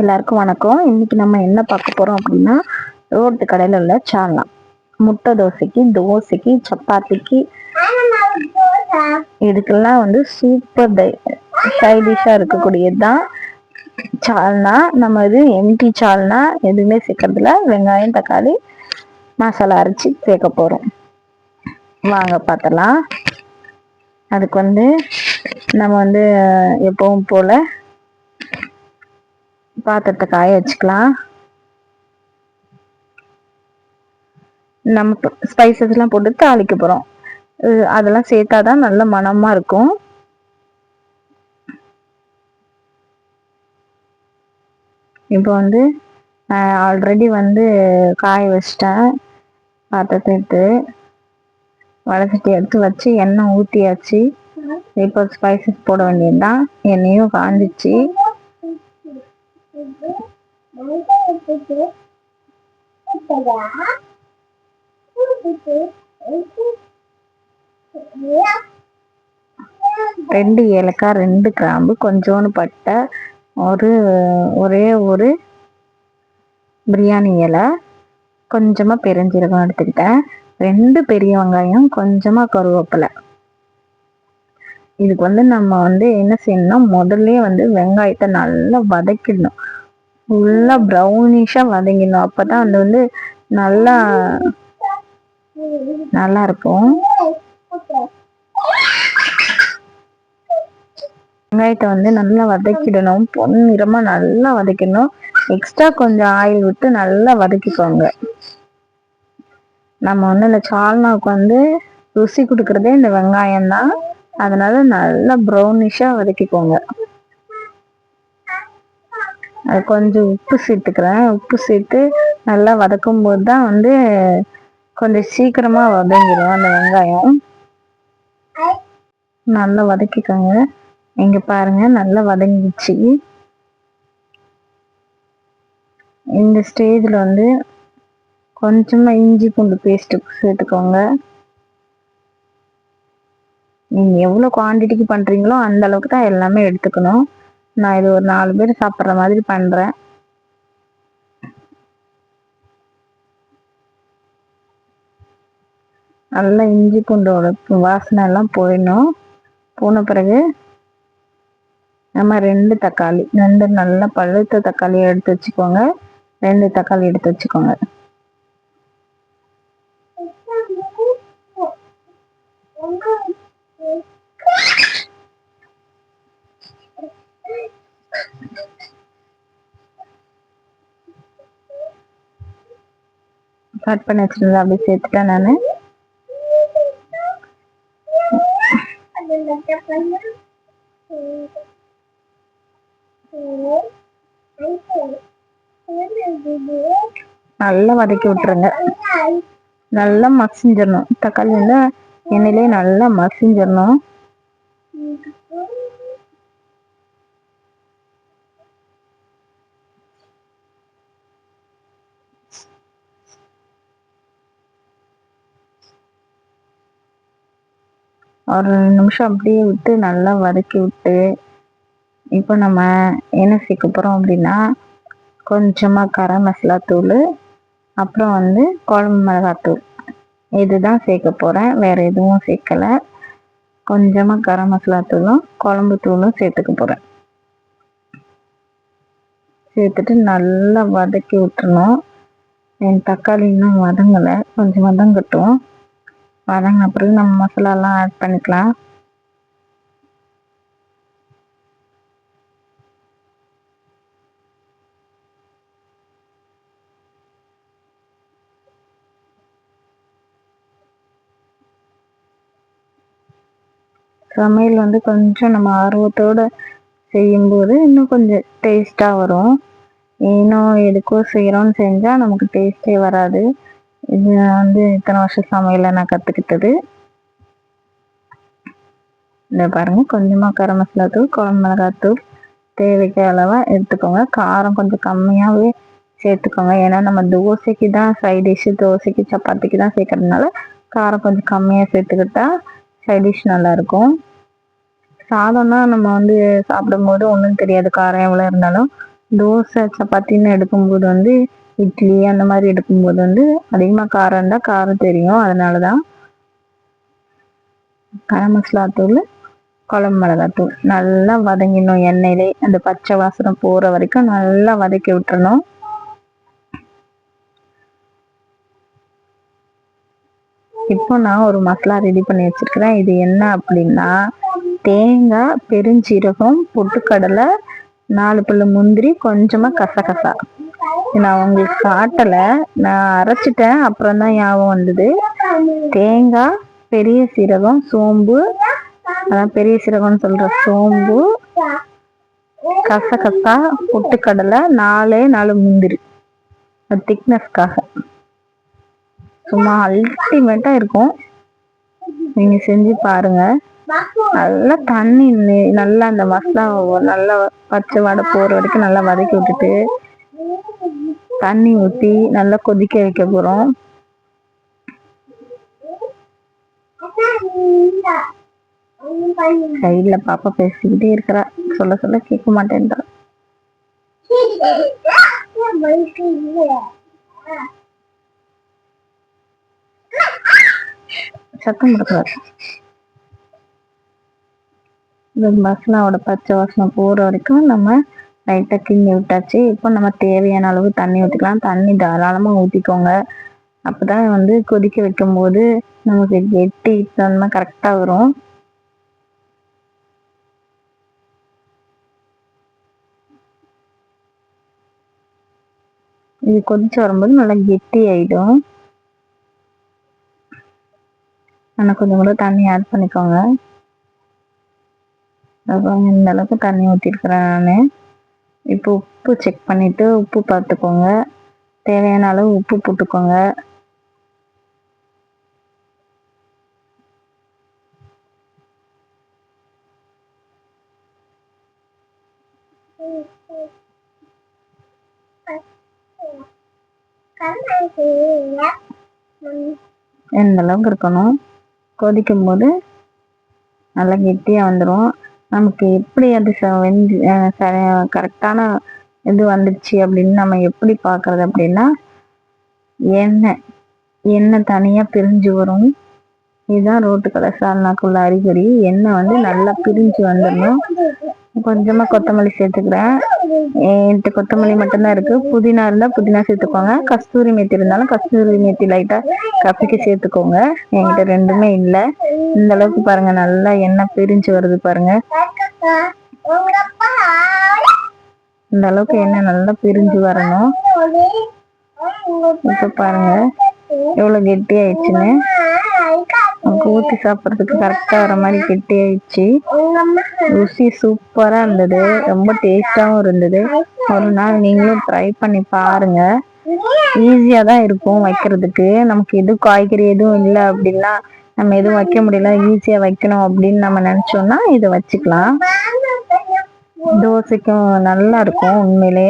எல்லாருக்கும் வணக்கம். இன்னைக்கு நம்ம என்ன பார்க்க போறோம் அப்படின்னா ரோட்டு கடையில் உள்ள சால்னா முட்டை தோசைக்கு தோசைக்கு சப்பாத்திக்கு. இதுக்கெல்லாம் வந்து சூப்பர் சைட் டிஷ்ஷாக இருக்கக்கூடியது தான் சால்னா. நம்ம இது எம்டி சால்னா எதுவுமே சேர்க்கறதில்ல. வெங்காயம் தக்காளி மசாலா அரைச்சி சேர்க்க போகிறோம் வாங்க பார்த்தலாம் அதுக்கு வந்து நம்ம வந்து எப்பவும் போல் பாத்திரத்தை காய வச்சுக்கலாம். நம்ம ஸ்பைசஸ்லாம் போட்டு தாளிக்க போகிறோம் அதெல்லாம் சேர்த்தாதான் நல்ல மனமாக இருக்கும். இப்போ வந்து ஆல்ரெடி வந்து காய வச்சிட்டேன். பாத்திரத்தை எடுத்து வடசட்டி எடுத்து வச்சு எண்ணெய் ஊற்றியாச்சு இப்போ ஸ்பைசஸ் போட வேண்டியதுதான். எண்ணெயும் காஞ்சிச்சு. ரெண்டு ஏலக்காய் ரெண்டு கிராம்பு கொஞ்சோண்டு பட்டை ஒரு ஒரே ஒரு பிரியாணி இலை. கொஞ்சமாக பெருஞ்சீரகம் எடுத்துக்கிட்டேன். ரெண்டு பெரிய வெங்காயம் கொஞ்சமாக கருவேப்பிலை. இதுக்கு வந்து நம்ம வந்து என்ன செய்யணும்னா முதல்ல வந்து வெங்காயத்தை நல்லா வதக்கிடணும். ஃபுல்லா ப்ரௌனிஷா வதங்கிடணும். அப்பதான் அது வந்து நல்லா நல்லா இருக்கும் வெங்காயத்தை வந்து நல்லா வதக்கிடணும். பொன்னிறமா நல்லா வதக்கிடணும். எக்ஸ்ட்ரா கொஞ்சம் ஆயில் விட்டு நல்லா வதக்கிக்கோங்க. நம்ம வந்து இந்த சால்னாவுக்கு வந்து ருசி கொடுக்கறதே இந்த வெங்காயம் தான் அதனால நல்லா ப்ரௌனிஷா வதக்கிக்கோங்க. கொஞ்சம் உப்பு சேர்த்துக்கிறேன். உப்பு சேர்த்து நல்லா வதக்கும் போது தான் வந்து கொஞ்சம் சீக்கிரமாக வதங்கிடும் அந்த வெங்காயம். நல்லா வதக்கிக்கோங்க. இங்கே பாருங்க நல்லா வதங்கிடுச்சு. இந்த ஸ்டேஜில் வந்து கொஞ்சமாக இஞ்சி பூண்டு பேஸ்ட்டு சேர்த்துக்கோங்க. நீங்கள் எவ்வளோ குவான்டிட்டிக்கு பண்ணுறீங்களோ அந்த அளவுக்கு தான் எல்லாமே எடுத்துக்கணும். நான் இது ஒரு நாலு பேர் சாப்பிட்ற மாதிரி பண்றேன். நல்லா இஞ்சி பூண்டோட வாசனை எல்லாம் போயிடணும். போன பிறகு நம்ம ரெண்டு தக்காளி ரெண்டு நல்ல பழுத்த தக்காளி எடுத்து வச்சுக்கோங்க. ரெண்டு தக்காளி எடுத்து வச்சுக்கோங்க. கட் பண்ணி வச்சிருந்தது அப்படி சேர்த்துட்டேன் நான். நல்லா வதக்கி விட்டுருங்க. நல்லா மசிஞ்சிடணும் தக்காளி வந்து எண்ணெயிலே நல்லா மசிஞ்சிடணும் ஒரு ரெண்டு நிமிஷம் அப்படியே விட்டு நல்லா வதக்கி விட்டு இப்போ நம்ம என்ன சேர்க்க போகிறோம் அப்படின்னா கொஞ்சமாக கரம் மசாலா தூள் அப்புறம் வந்து குழம்பு மிளகாத்தூள். இதுதான் சேர்க்க போகிறேன் வேறு எதுவும் சேர்க்கலை. கொஞ்சமாக கரம் மசாலா தூளும் குழம்பு தூளும் சேர்த்துக்க போகிறேன் சேர்த்துட்டு நல்லா வதக்கி விட்டுறணும். என் தக்காளி இன்னும் வதங்கலை. கொஞ்சம் வதங்கட்டும் வதங்கின பிறகு நம்ம மசாலாலாம் ஆட் பண்ணிக்கலாம். சமையல் வந்து கொஞ்சம் நம்ம ஆர்வத்தோடு செய்யும்போது இன்னும் கொஞ்சம் டேஸ்ட்டாக வரும். இன்னும் எதுக்கோ செய்கிறோன்னு செஞ்சால் நமக்கு டேஸ்ட்டே வராது. இது வந்து இத்தனை வருஷம் சமையலில் நான் கற்றுக்கிட்டது இந்த பாருங்கள் கொஞ்சமாக கரம் மசாலா தூள் குழம்பு மிளகாத்தூள் தேவைக்கு அளவாக எடுத்துக்கோங்க. காரம் கொஞ்சம் கம்மியாகவே சேர்த்துக்கோங்க. ஏன்னா நம்ம தோசைக்கு தான் சைட் டிஷ்ஷு தோசைக்கு சப்பாத்திக்கு தான் சேர்க்கறதுனால காரம் கொஞ்சம் கம்மியாக சேர்த்துக்கிட்டா சைட் டிஷ் நல்லாயிருக்கும். சாதம்னா நம்ம வந்து சாப்பிடும்போது ஒன்றும் தெரியாது காரம் எவ்வளோ இருந்தாலும். தோசை சப்பாத்தின்னு எடுக்கும்போது வந்து இட்லி அந்த மாதிரி எடுக்கும்போது வந்து அதிகமாக காரம் இருந்தால் காரம் தெரியும். அதனால தான் கரம் மசாலா தூள் குழம்பு மிளகாத்தூள் நல்லா வதங்கிடணும் எண்ணெயிலே. அந்த பச்சை வாசனை போகிற வரைக்கும் நல்லா வதக்கி விட்டுறணும். இப்போ நான் ஒரு மசாலா ரெடி பண்ணி வச்சிருக்கிறேன். இது என்ன அப்படின்னா தேங்காய் பெருஞ்சீரகம் பொட்டுக்கடலை நாலு பல்லு முந்திரி கொஞ்சமாக கசகசா. நான் உங்களுக்கு காட்டலை. நான் அரைச்சிட்டேன். அப்புறம் தான் ஞாபகம் வந்தது. தேங்காய் பெரிய சீரகம் சோம்பு. அதான் பெரிய சீரகம்னு சொல்கிற சோம்பு. கசகசா பொட்டுக்கடலை நாலே நாலு முந்திரி. திக்னஸ்க்காக சும்மா அல்டிமேட்டாக இருக்கும். நீங்கள் செஞ்சு பாருங்கள் நல்லா தண்ணி நல்லா அந்த மசாலா நல்லா பச்சை வடை போகிற வரைக்கும் நல்லா வதக்கி விட்டுட்டு தண்ணி ஊற்றி நல்லா கொதிக்க வைக்க போகிறோம் சைடில் பாப்பா பேசிக்கிட்டே இருக்கிறா. சொல்ல சொல்ல கேட்க மாட்டேன்றா. சத்தம் கொடுக்குறாரு இந்த மசாலாவோட பச்சை வாசனை போகிற வரைக்கும் நம்ம லைட்டாக கிண்டி விட்டாச்சு. இப்போ நம்ம தேவையான அளவு தண்ணி ஊற்றிக்கலாம் தண்ணி தாராளமாக ஊற்றிக்கோங்க அப்போ தான் வந்து கொதிக்க வைக்கும்போது நமக்கு கெட்டி அந்த கரெக்டாக வரும். இது கொதிச்சு வரும்போது நல்லா கெட்டி ஆகிடும் ஆனால் கொஞ்சம் கூட தண்ணி ஆட் பண்ணிக்கோங்க. அப்புறம் இந்த அளவுக்கு தண்ணி ஊற்றிருக்கிறேன் நான். இப்போ உப்பு செக் பண்ணிவிட்டு உப்பு பார்த்துக்கோங்க. தேவையான அளவு உப்பு போட்டுக்கோங்க. எந்த அளவுக்கு இருக்கணும்? கொதிக்கும் போது நல்லா கெட்டியாக வந்துடும் நமக்கு எப்படி அது வெந்து கரெக்டான இது வந்துடுச்சு அப்படின்னு நம்ம எப்படி பார்க்கறது அப்படின்னா எண்ணெய் எண்ணெய் தனியாக பிரிஞ்சு வரும். இதுதான் ரோட்டு கடை சால்னாக்குள்ள அறிகுறி. எண்ணெய் வந்து நல்லா பிரிஞ்சு வந்துடணும். கொஞ்சமாக கொத்தமல்லி சேர்த்துக்கிறேன். என்கிட்ட கொத்தமல்லி மட்டும்தான் இருக்கு. புதினா இருந்தால் புதினா சேர்த்துக்கோங்க. கஸ்தூரி மேத்தி இருந்தாலும் கஸ்தூரி மேத்தி லைட்டாக கப்பிக்கு சேர்த்துக்கோங்க. என்கிட்ட ரெண்டுமே இல்லை. இந்த அளவுக்கு பாருங்க நல்லா எண்ணெய் பிரிஞ்சு வருது பாருங்க. இந்த அளவுக்கு எண்ணெய் நல்லா பிரிஞ்சு வரணும். இப்ப பாருங்க எவ்வளவு கெட்டி ஆயிடுச்சுன்னு நமக்கு ஊற்றி சாப்பிட்றதுக்கு கரெக்டாக வர மாதிரி கெட்டி ஆயிடுச்சு. ருசி சூப்பராக இருந்தது. ரொம்ப டேஸ்டாகவும் இருந்தது. ஒரு நாள் நீங்களும் ட்ரை பண்ணி பாருங்கள் ஈஸியாக தான் இருக்கும் வைக்கிறதுக்கு. நமக்கு எதுவும் காய்கறி எதுவும் இல்லை அப்படின்னா நம்ம எதுவும் வைக்க முடியல. ஈஸியாக வைக்கணும் அப்படின்னு நம்ம நினச்சோம்னா இதை வச்சுக்கலாம். தோசைக்கும் நல்லா இருக்கும் உண்மையிலே.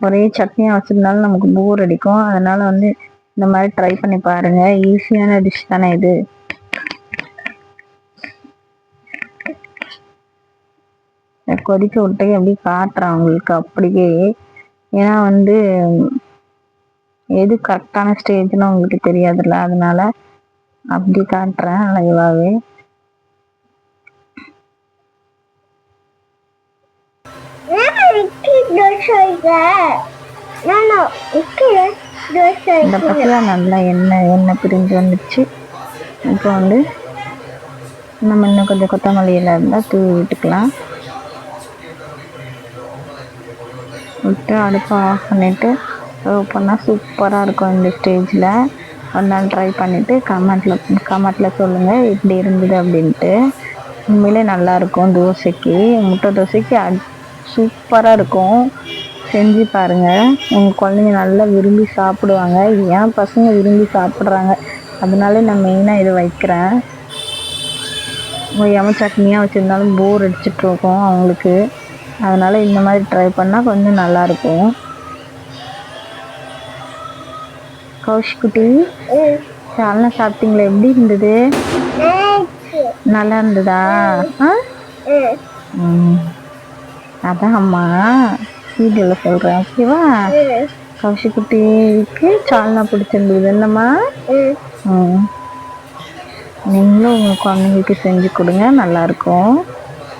ஒரே சட்னியாக வச்சிருந்தாலும் நமக்கு போர் அடிக்கும். அதனால வந்து இந்த மாதிரி ட்ரை பண்ணி பாருங்க. ஈஸியான டிஷ் தானே இது. கொதிக்க விட்டு அப்படியே காட்டுறேன் அவங்களுக்கு அப்படியே. ஏன்னா வந்து எது கரெக்டான ஸ்டேஜ்னு உங்களுக்கு தெரியாதுல்ல. அதனால அப்படி காட்டுறேன் லைவாகவே இந்த பக்கம் நல்லா எண்ணெய் எண்ணெய் பிரிஞ்சு வந்துடுச்சு இப்போ வந்து நம்ம இன்னும் கொஞ்சம் கொத்தமல்லியில் இருந்தால் தூவி விட்டுக்கலாம். விட்டு அடுப்பை ஆஃப் பண்ணிவிட்டு சர்வ் பண்ணால் சூப்பராக இருக்கும் இந்த ஸ்டேஜில் ஒரு நாள் ட்ரை பண்ணிவிட்டு கமெண்ட்டில் கமெண்ட்டில் சொல்லுங்கள் எப்படி இருந்தது அப்படின்ட்டு. உண்மையிலே நல்லாயிருக்கும் தோசைக்கு. முட்டை தோசைக்கு சூப்பராக இருக்கும். செஞ்சு பாருங்கள் உங்கள் குழந்தைங்க நல்லா விரும்பி சாப்பிடுவாங்க. ஏன் பசங்க விரும்பி சாப்பிட்றாங்க? அதனால நான் மெயினாக இதை வைக்கிறேன். ஓயாமல் சட்னியாக வச்சுருந்தாலும் போர் அடிச்சிட்ருக்கோம் அவங்களுக்கு. அதனால் இந்த மாதிரி ட்ரை பண்ணால் கொஞ்சம் நல்லாயிருக்கும் கௌஷிக்குட்டி சால்னா சாப்பிட்டீங்களா? எப்படி இருந்தது? நல்லா இருந்ததா? ஆ? ம். அதான் அம்மா வீடியோவில் சொல்கிறேன் ஓகேவா ம் கௌஷி குட்டிக்கு சால்னா பிடிச்சிருந்தது என்னம்மா? ம். நீங்களும் உங்கள் குழந்தைங்களுக்கு செஞ்சு கொடுங்க நல்லாயிருக்கும்.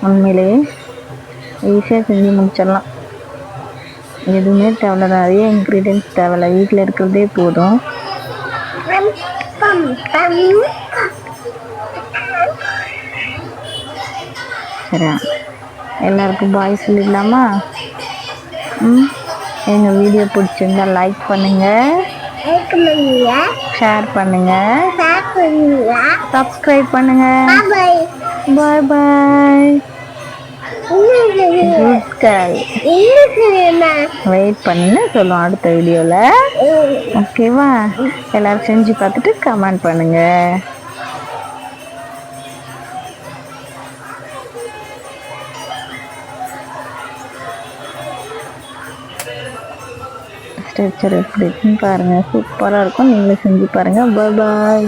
உண்மையிலே ஈஸியாக செஞ்சு முடிச்சிடலாம். எதுவுமே தேவையில்ல நிறைய இன்க்ரீடியன்ஸ் தேவையில்ல. வீட்டில் இருக்கிறதே போதும். சரியா எல்லாருக்கும் பாய் சொல்லிடலாமா? ம்? எங்கள் வீடியோ பிடிச்சிருந்தா லைக் பண்ணுங்கள் ஷேர் பண்ணுங்கள் சப்ஸ்கிரைப் பண்ணுங்கள் பாய் பாய் வெயிட் பண்ணுன்னு சொல்லுவோம் அடுத்த வீடியோவில் ஓகேவா எல்லாரும் செஞ்சு பார்த்துட்டு கமெண்ட் பண்ணுங்க. ஸ்ட்ரெச்சர் எப்படி இருக்குன்னு பாருங்கள் சூப்பராக இருக்கும். நீங்களும் செஞ்சு பாருங்கள் பாய் பாய்